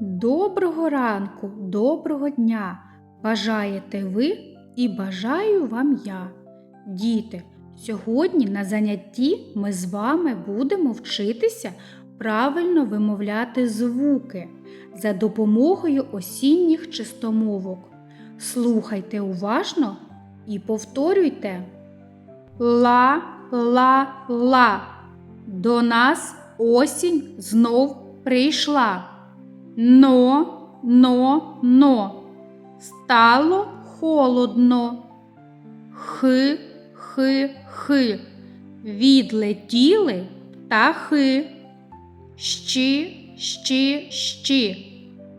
Доброго ранку, доброго дня! Бажаєте ви і бажаю вам я. Діти, сьогодні на занятті ми з вами будемо вчитися правильно вимовляти звуки за допомогою осінніх чистомовок. Слухайте уважно і повторюйте. Ла, ла, ла. До нас осінь знов прийшла. Но, но, но. Стало холодно. Хи, хи, хи. Відлетіли птахи. Щі, щі, щі.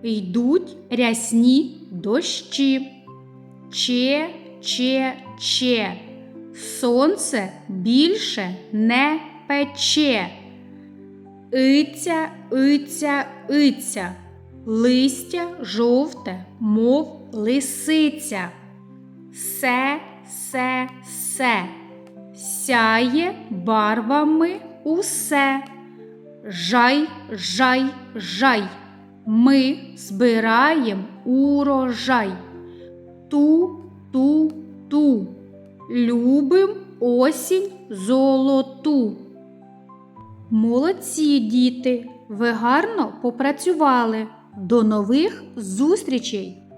Йдуть рясні дощі. Че, че, че. Сонце більше не пече. Иця, иця, иця, листя жовте, мов лисиця. Се, се, се, сяє барвами усе. Жай, жай, жай, ми збираєм урожай. Ту, ту, ту, любим осінь золоту. Молодці, діти! Ви гарно попрацювали. До нових зустрічей!